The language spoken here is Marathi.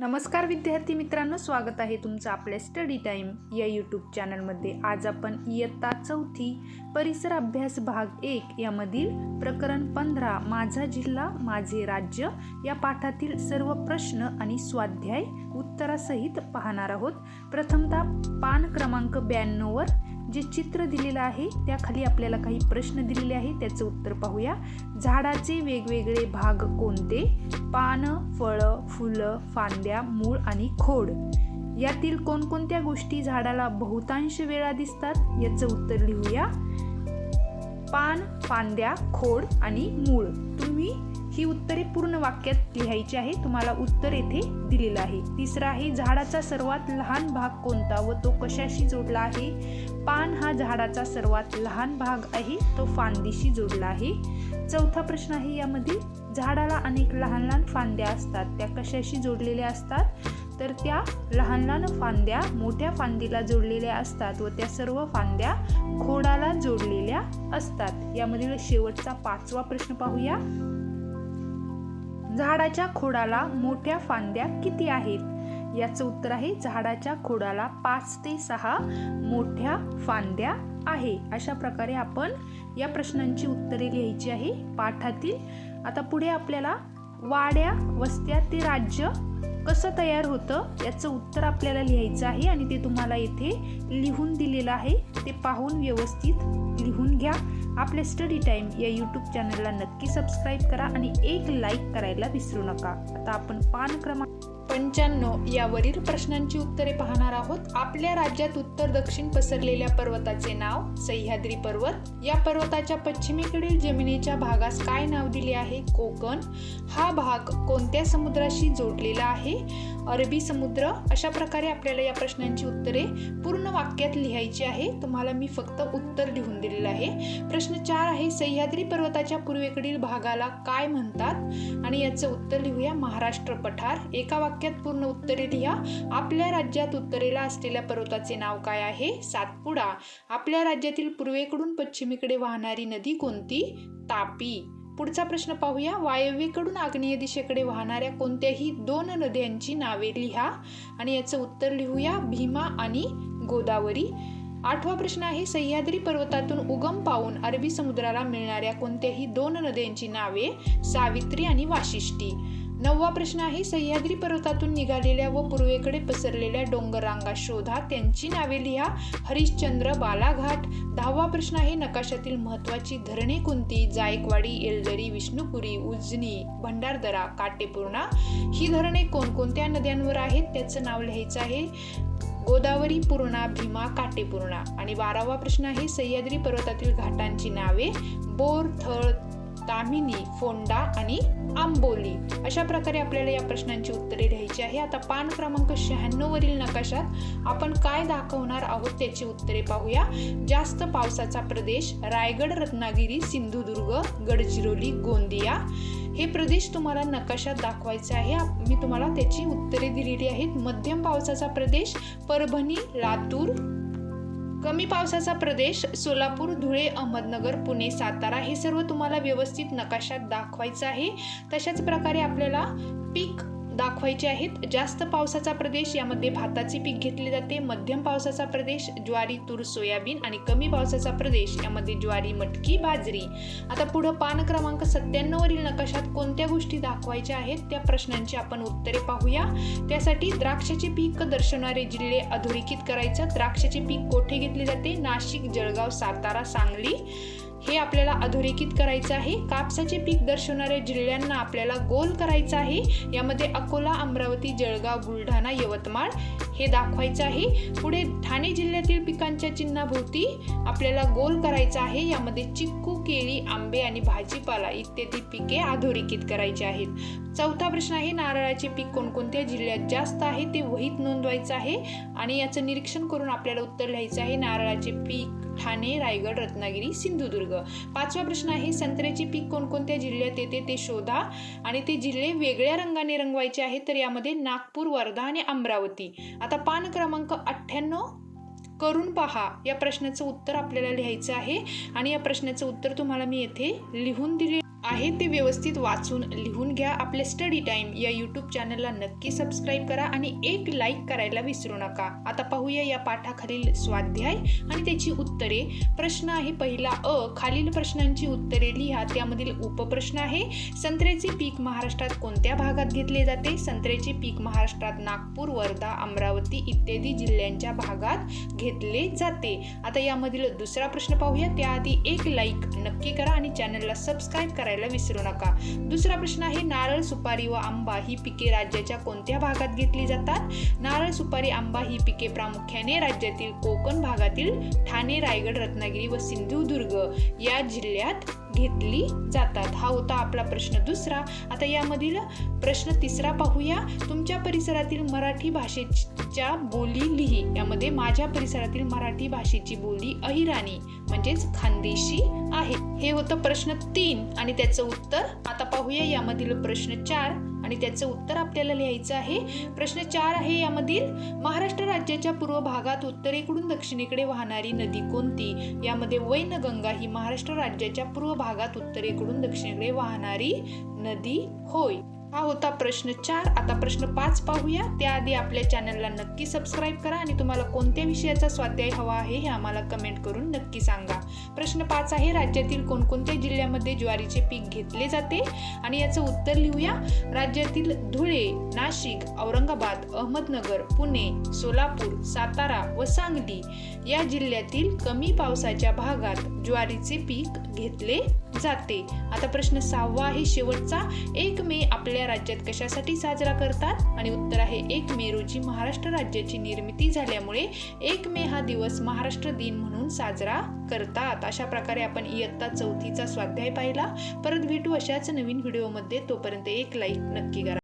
नमस्कार विद्यार्थी मित्रांनो स्वागत आहे तुमचं आपल्या स्टडी टाईम या यूट्यूब चॅनलमध्ये आज आपण इयत्ता चौथी परिसर अभ्यास भाग एक यामधील प्रकरण पंधरा माझा जिल्हा माझे राज्य या पाठातील सर्व प्रश्न आणि स्वाध्याय उत्तरासहित पाहणार आहोत. प्रथमतः पान क्रमांक ब्याण्णववर जे चित्र दिलेलं आहे त्याखाली आपल्याला काही प्रश्न दिलेले आहे त्याचं उत्तर पाहूया. झाडाचे वेगवेगळे भाग कोणते? पानं फळं फुलं फांद्या मूळ आणि खोड. यातील कोणकोणत्या गोष्टी झाडाला बहुतांश वेळा दिसतात? याचं उत्तर लिहूया. पान फांद्या खोड आणि मूळ. तुम्ही ही उत्तरे पूर्ण वाक्यात लिहायची आहे. तुम्हाला उत्तर येथे दिलेलं आहे. तिसरं आहे झाडाचा सर्वात लहान भाग कोणता व तो कशाशी जोडला आहे? पान हा झाडाचा सर्वात लहान भाग आहे तो फांदीशी जोडला आहे. चौथा प्रश्न आहे यामध्ये झाडाला अनेक लहान लहान फांद्या असतात त्या कशाशी जोडलेल्या असतात? तर त्या लहान लहान फांद्या मोठ्या फांदीला जोडलेल्या असतात व त्या सर्व फांद्या खोडाला जोडलेल्या असतात. यामधील शेवटचा पाचवा प्रश्न पाहूया. झाडाच्या खोडाला मोठ्या फांद्या किती आहेत? याचं उत्तर आहे झाडाच्या खोडाला पाच ते सहा मोठ्या फांद्या आहे. अशा प्रकारे आपण या प्रश्नांची उत्तरे लिहायची आहे पाठातील. आता पुढे आपल्याला वाड्या वस्त्या ते राज्य कसं तयार होतं याचं उत्तर आपल्याला लिहायचं आहे आणि ते तुम्हाला येथे लिहून दिलेलं आहे. ते पाहून व्यवस्थित लिहून घ्या. आपल्या स्टडी टाईम या यूट्यूब चॅनलला नक्की सबस्क्राईब करा आणि एक लाईक करायला विसरू नका. आता आपण पान क्रमांक पंच्याण्णव यावरील प्रश्नांची उत्तरे पाहणार आहोत. आपल्या राज्यात उत्तर दक्षिण पसरलेल्या पर्वताचे नाव सह्याद्री पर्वत. या पर्वताच्या पश्चिमेकडील जमिनीच्या भागास काय नाव दिले आहे? कोकण. हा भाग कोणत्या समुद्राशी जोडलेला आहे? अरबी समुद्र अशा प्रकारे आपल्याला या प्रश्नांची उत्तरे पूर्ण वाक्यात लिहायची आहे. तुम्हाला मी फक्त उत्तर लिहून दिलेलं आहे. प्रश्न चार आहे सह्याद्री पर्वताच्या पूर्वेकडील भागाला काय म्हणतात? आणि याचं उत्तर लिहूया महाराष्ट्र पठार. एका वाक्यात पूर्ण उत्तरे लिहा. आपल्या राज्यात उत्तरेला असलेल्या पर्वताचे नाव काय आहे? सातपुडा. आपल्या राज्यातील पूर्वेकडून पश्चिमेकडे वाहणारी नदी कोणती? तापी. पुढचा प्रश्न पाहूया. वायव्येकडून आग्नेय दिशेकडे वाहणाऱ्या कोणत्याही दोन नद्यांची नावे लिहा आणि याचं उत्तर लिहूया. भीमा आणि गोदावरी. आठवा प्रश्न आहे सह्याद्री पर्वतातून उगम पावून अरबी समुद्राला मिळणाऱ्या कोणत्याही दोन नद्यांची नावे सावित्री आणि वाशिष्ठी. नववा प्रश्न आहे सह्याद्री पर्वतातून निघालेल्या व पूर्वेकडे पसरलेल्या डोंगररांगा शोधा. त्यांची नावे लिहा हरिश्चंद्र बालाघाट. दहावा प्रश्न आहे नकाशातील महत्वाची धरणे कोणती? जायकवाडी एलदरी विष्णुपुरी उजनी भंडारदरा काटेपूर्णा. ही धरणे कोणकोणत्या नद्यांवर आहेत? त्याचं नाव लिहायचं आहे गोदावरी पूर्णा भीमा काटेपूर्णा. आणि बारावा प्रश्न आहे सह्याद्री पर्वतातील घाटांची नावे बोर थळ दामिनी फोंडा आणि आंबोली. अशा प्रकारे आपल्याला या प्रश्नांची उत्तरे लिहायची आहे. आता पान क्रमांक शहाण्णव वरील नकाशात आपण काय दाखवणार आहोत त्याची उत्तरे पाहूया. जास्त पावसाचा प्रदेश रायगड रत्नागिरी सिंधुदुर्ग गडचिरोली गोंदिया. हे प्रदेश तुम्हाला नकाशात दाखवायचे आहे. मी तुम्हाला त्याची उत्तरे दिलेली आहेत. मध्यम पावसाचा प्रदेश परभणी लातूर कमी पावसाचा प्रदेश सोलापूर धुळे अहमदनगर पुणे सातारा हे सर्व तुम्हाला व्यवस्थित नकाशात दाखवायचं आहे. तशाच प्रकारे आपल्याला पीक दाखवायचे आहेत. जास्त पावसाचा प्रदेश यामध्ये भाताचे पीक घेतले जाते. मध्यम पावसाचा प्रदेश ज्वारी तूर सोयाबीन आणि कमी पावसाचा प्रदेश यामध्ये ज्वारी मटकी बाजरी. आता पुढं पान क्रमांक सत्त्याण्णववरील नकाशात कोणत्या गोष्टी दाखवायच्या आहेत? त्या प्रश्नांची आपण उत्तरे पाहूया. त्यासाठी द्राक्षाचे पीक दर्शवणारे जिल्हे अधोरेखित करायचं. द्राक्षाचे पीक कोठे घेतले जाते? नाशिक जळगाव सातारा सांगली. हे आपल्याला अधोरेखित करायचं आहे. कापसाचे पीक दर्शवणाऱ्या जिल्ह्यांना आपल्याला गोल करायचं आहे. यामध्ये अकोला अमरावती जळगाव बुलढाणा यवतमाळ हे दाखवायचं आहे पुढे ठाणे जिल्ह्यातील पिकांच्या चिन्हाभोवती आपल्याला गोल करायचं आहे. यामध्ये चिक्कू केळी आंबे आणि भाजीपाला इत्यादी पिके अधोरेखित करायची आहेत. चौथा प्रश्न आहे नारळाचे पीक कोणकोणत्या जिल्ह्यात जास्त आहे ते वहीत नोंदवायचं आहे. आणि याचं निरीक्षण करून आपल्याला उत्तर लिहायचं आहे. नारळाचे पीक ठाणे रायगड रत्नागिरी सिंधुदुर्ग. पाचवा प्रश्न आहे संत्र्याचे पीक कोणकोणत्या जिल्ह्यात येते ते शोधा. आणि ते जिल्हे वेगळ्या रंगाने रंगवायचे आहेत. तर यामध्ये नागपूर वर्धा आणि अमरावती. आता पान क्रमांक अठ्ठ्याण्णव करून पहा. या प्रश्नाचं उत्तर आपल्याला लिहायचं आहे आणि या प्रश्नाचं उत्तर तुम्हाला मी येथे लिहून दिले आहे ते व्यवस्थित वाचून लिहून घ्या. आपल्या स्टडी टाइम या यूट्यूब चॅनलला नक्की सबस्क्राईब करा आणि एक लाईक करायला विसरू नका. आता पाहूया या पाठाखालील स्वाध्याय आणि त्याची उत्तरे. प्रश्न आहे पहिला अ. खालील प्रश्नांची उत्तरे लिहा. त्यामधील उपप्रश्न आहे संत्र्याचे पीक महाराष्ट्रात कोणत्या भागात घेतले जाते? संत्र्याचे पीक महाराष्ट्रात नागपूर वर्धा अमरावती इत्यादी जिल्ह्यांच्या भागात घेतले जाते. आता यामधील दुसरा प्रश्न पाहूया. त्याआधी एक लाईक नक्की करा आणि चॅनलला सबस्क्राईब करायला विसरू नका. दुसरा प्रश्न आहे नारळ सुपारी व आंबा ही पिके राज्याच्या कोणत्या भागात घेतली जातात? नारळ सुपारी आंबा ही पिके प्रामुख्याने राज्यातील कोकण भागातील ठाणे रायगड रत्नागिरी व सिंधुदुर्ग या जिल्ह्यात घेतली जातात. हा होता आपला प्रश्न दुसरा. आता यामधील प्रश्न तिसरा पाहूया. तुमच्या परिसरातील मराठी भाषेच्या बोली लिही. यामध्ये माझ्या परिसरातील मराठी भाषेची बोली अहिराणी म्हणजेच खानदेशी आहे. हे होतं प्रश्न तीन आणि त्याचं उत्तर आता पाहूया. यामधील प्रश्न चार. आणि त्याचं उत्तर आपल्याला लिहायचं आहे. प्रश्न चार आहे यामधील महाराष्ट्र राज्याच्या पूर्व भागात उत्तरेकडून दक्षिणेकडे वाहणारी नदी कोणती? यामध्ये वैनगंगा ही महाराष्ट्र राज्याच्या पूर्व भागात उत्तरेकडून दक्षिणेकडे वाहणारी नदी होय. हा होता प्रश्न चार. आता प्रश्न पाच पाहूया. त्याआधी आपल्या चॅनलला नक्की सबस्क्राईब करा आणि तुम्हाला कोणत्या विषयाचा स्वाध्याय हवा आहे हे आम्हाला कमेंट करून नक्की सांगा. प्रश्न पाच आहे राज्यातील कोणकोणत्या जिल्ह्यामध्ये ज्वारीचे पीक घेतले जाते? आणि याचं उत्तर लिहूया. राज्यातील धुळे नाशिक औरंगाबाद अहमदनगर पुणे सोलापूर सातारा व सांगली या जिल्ह्यातील कमी पावसाच्या भागात ज्वारीचे पीक घेतले जाते. आता प्रश्न सहावा आहे शेवटचा. एक मे आपल्या या राज्यात कशासाठी साजरा करतात? आणि उत्तर आहे एक मे रोजी महाराष्ट्र राज्याची निर्मिती झाल्यामुळे एक मे हा दिवस महाराष्ट्र दिन म्हणून साजरा करतात. अशा प्रकारे आपण इयत्ता चौथीचा स्वाध्याय पाहिला. परत भेटू अशाच नवीन व्हिडिओमध्ये. तोपर्यंत एक लाईक नक्की करा.